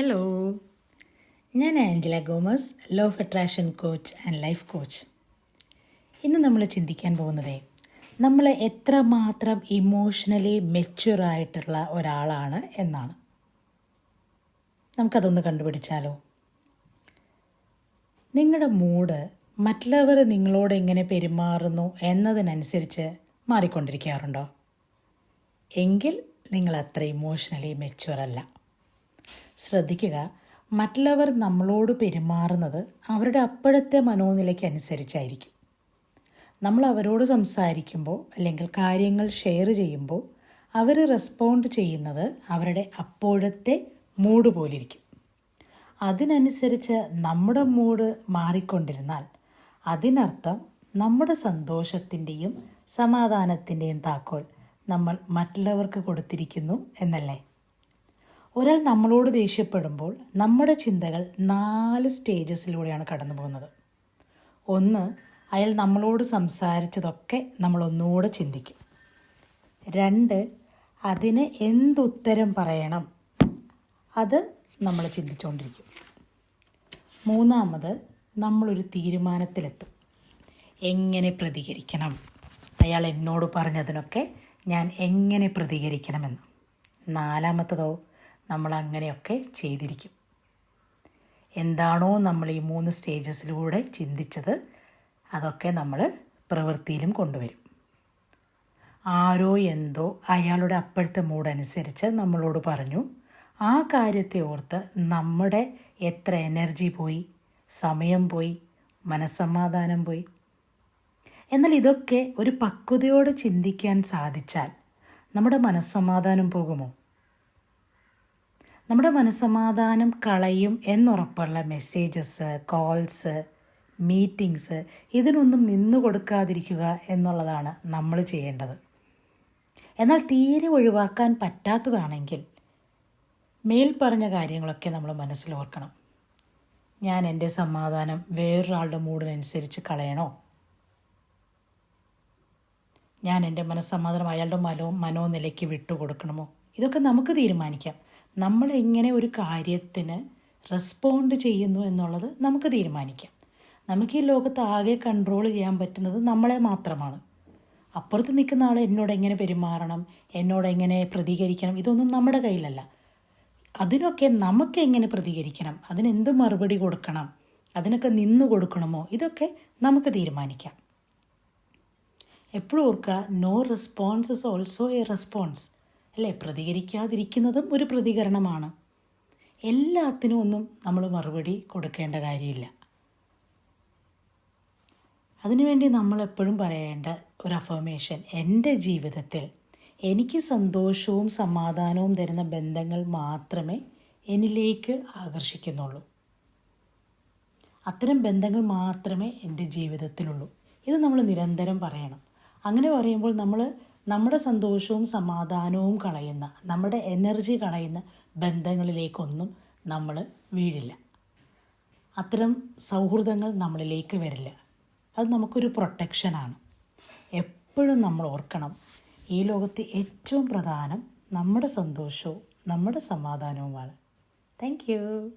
Hello ഞാൻ Angela Gomez law of attraction coach and life coach ഇന്ന് നമ്മൾ ചിന്തിക്കാൻ പോകുന്നത് നമ്മൾ എത്രമാത്രം ഇമോഷണലി മെച്യൂർ ആയിട്ടുള്ള ഒരാളാണ് എന്നാണ്. നമുക്കതൊന്ന് കണ്ടുപിടിച്ചാലോ? നിങ്ങളുടെ മൂഡ് മറ്റുള്ളവർ നിങ്ങളോട് എങ്ങനെ പെരുമാറുന്നു എന്നതിനനുസരിച്ച് മാറിക്കൊണ്ടിരിക്കാറുണ്ടോ? എങ്കിൽ നിങ്ങൾ അത്ര ഇമോഷണലി മെച്യൂർ അല്ല. ശ്രദ്ധിക്കുക. മറ്റുള്ളവർ നമ്മളോട് പെരുമാറുന്നത് അവരുടെ അപ്പോഴത്തെ മനോനിലയ്ക്ക് അനുസരിച്ചായിരിക്കും നമ്മൾ അവരോട് സംസാരിക്കുമ്പോൾ അല്ലെങ്കിൽ കാര്യങ്ങൾ ഷെയർ ചെയ്യുമ്പോൾ അവർ റെസ്പോണ്ട് ചെയ്യുന്നത് അവരുടെ അപ്പോഴത്തെ മൂഡ് പോലിരിക്കും. അതിനനുസരിച്ച് നമ്മുടെ മൂഡ് മാറിക്കൊണ്ടിരുന്നാൽ അതിനർത്ഥം നമ്മുടെ സന്തോഷത്തിന്റെയും സമാധാനത്തിന്റെയും താക്കോൽ നമ്മൾ മറ്റുള്ളവർക്ക് കൊടുത്തിരിക്കുന്നു എന്നല്ലേ? ഒരാൾ നമ്മളോട് ദേഷ്യപ്പെടുമ്പോൾ നമ്മുടെ ചിന്തകൾ നാല് സ്റ്റേജസിലൂടെയാണ് കടന്നു പോകുന്നത്. ഒന്ന് അയാൾ നമ്മളോട് സംസാരിച്ചതൊക്കെ നമ്മൾ ഒന്നുകൂടെ ചിന്തിക്കും. രണ്ട് അതിന് എന്തുത്തരം പറയണം? അത് നമ്മൾ ചിന്തിച്ചുകൊണ്ടിരിക്കും മൂന്നാമത് നമ്മളൊരു തീരുമാനത്തിലെത്തും. എങ്ങനെ പ്രതികരിക്കണം? അയാൾ എന്നോട് പറഞ്ഞതിനൊക്കെ ഞാൻ എങ്ങനെ പ്രതികരിക്കണമെന്ന്. നാലാമത്തതോ നമ്മൾ അങ്ങനെയൊക്കെ ചെയ്തിരിക്കും. എന്താണോ നമ്മൾ ഈ മൂന്ന് സ്റ്റേജസിലൂടെ ചിന്തിച്ചത് അതൊക്കെ നമ്മൾ പ്രവൃത്തിയിലും കൊണ്ടുവരും. ആരോ എന്തോ അയാളുടെ അപ്പോഴത്തെ മൂഡനുസരിച്ച് നമ്മളോട് പറഞ്ഞു ആ കാര്യത്തെ ഓർത്ത് നമ്മുടെ എത്ര എനർജി പോയി സമയം പോയി മനസ്സമാധാനം പോയി. എന്നാൽ ഇതൊക്കെ ഒരു പക്വതയോടെ ചിന്തിക്കാൻ സാധിച്ചാൽ നമ്മുടെ മനസ്സമാധാനം പോകുമോ? നമ്മുടെ മനസ്സമാധാനം കളയും എന്നുറപ്പുള്ള മെസ്സേജസ് കോൾസ് മീറ്റിങ്സ് ഇതിനൊന്നും നിന്നു കൊടുക്കാതിരിക്കുക എന്നുള്ളതാണ് നമ്മൾ ചെയ്യേണ്ടത്. എന്നാൽ തീരെ ഒഴിവാക്കാൻ പറ്റാത്തതാണെങ്കിൽ മേൽ പറഞ്ഞ കാര്യങ്ങളൊക്കെ നമ്മൾ മനസ്സിലോർക്കണം ഞാൻ എന്റെ സമാധാനം വേറൊരാളുടെ മൂഡിനനുസരിച്ച് കളയണോ? ഞാൻ എന്റെ മനസ്സമാധാനം അയാളുടെ മനോ മനോനിലയ്ക്ക് വിട്ടുകൊടുക്കണമോ? ഇതൊക്കെ നമുക്ക് തീരുമാനിക്കാം. നമ്മൾ എങ്ങനെ ഒരു കാര്യത്തിന് റെസ്പോണ്ട് ചെയ്യുന്നു എന്നുള്ളത് നമുക്ക് തീരുമാനിക്കാം. നമുക്ക് ഈ ലോകത്ത് ആകെ കൺട്രോൾ ചെയ്യാൻ പറ്റുന്നത് നമ്മളെ മാത്രമാണ്. അപ്പുറത്ത് നിൽക്കുന്ന ആൾ എന്നോട് എങ്ങനെ പെരുമാറണം? എന്നോട് എങ്ങനെ പ്രതികരിക്കണം? ഇതൊന്നും നമ്മുടെ കയ്യിലല്ല. അതിനൊക്കെ നമുക്ക് എങ്ങനെ പ്രതികരിക്കണം? അതിനെന്ത് മറുപടി കൊടുക്കണം? അതിനൊക്കെ നിന്നു കൊടുക്കണമോ? ഇതൊക്കെ നമുക്ക് തീരുമാനിക്കാം. എപ്പോഴും ഓർക്കുക no response is also a response അല്ലേ? പ്രതികരിക്കാതിരിക്കുന്നതും ഒരു പ്രതികരണമാണ്. എല്ലാത്തിനും ഒന്നും നമ്മൾ മറുപടി കൊടുക്കേണ്ട കാര്യമില്ല. അതിനുവേണ്ടി നമ്മളെപ്പോഴും പറയേണ്ട ഒരു അഫർമേഷൻ എന്റെ ജീവിതത്തിൽ എനിക്ക് സന്തോഷവും സമാധാനവും തരുന്ന ബന്ധങ്ങൾ മാത്രമേ എന്നിലേക്ക് ആകർഷിക്കുന്നുള്ളൂ. അത്തരം ബന്ധങ്ങൾ മാത്രമേ എന്റെ ജീവിതത്തിലുള്ളൂ. ഇത് നമ്മൾ നിരന്തരം പറയണം. അങ്ങനെ പറയുമ്പോൾ നമ്മൾ നമ്മുടെ സന്തോഷവും സമാധാനവും കളയുന്ന നമ്മുടെ എനർജി കളയുന്ന ബന്ധങ്ങളിലേക്കൊന്നും നമ്മൾ വീഴില്ല. അത്തരം സൗഹൃദങ്ങൾ നമ്മളിലേക്ക് വരില്ല. അത് നമുക്കൊരു പ്രൊട്ടക്ഷനാണ് എപ്പോഴും നമ്മൾ ഓർക്കണം ഈ ലോകത്ത് ഏറ്റവും പ്രധാനം നമ്മുടെ സന്തോഷവും നമ്മുടെ സമാധാനവുമാണ്. Thank you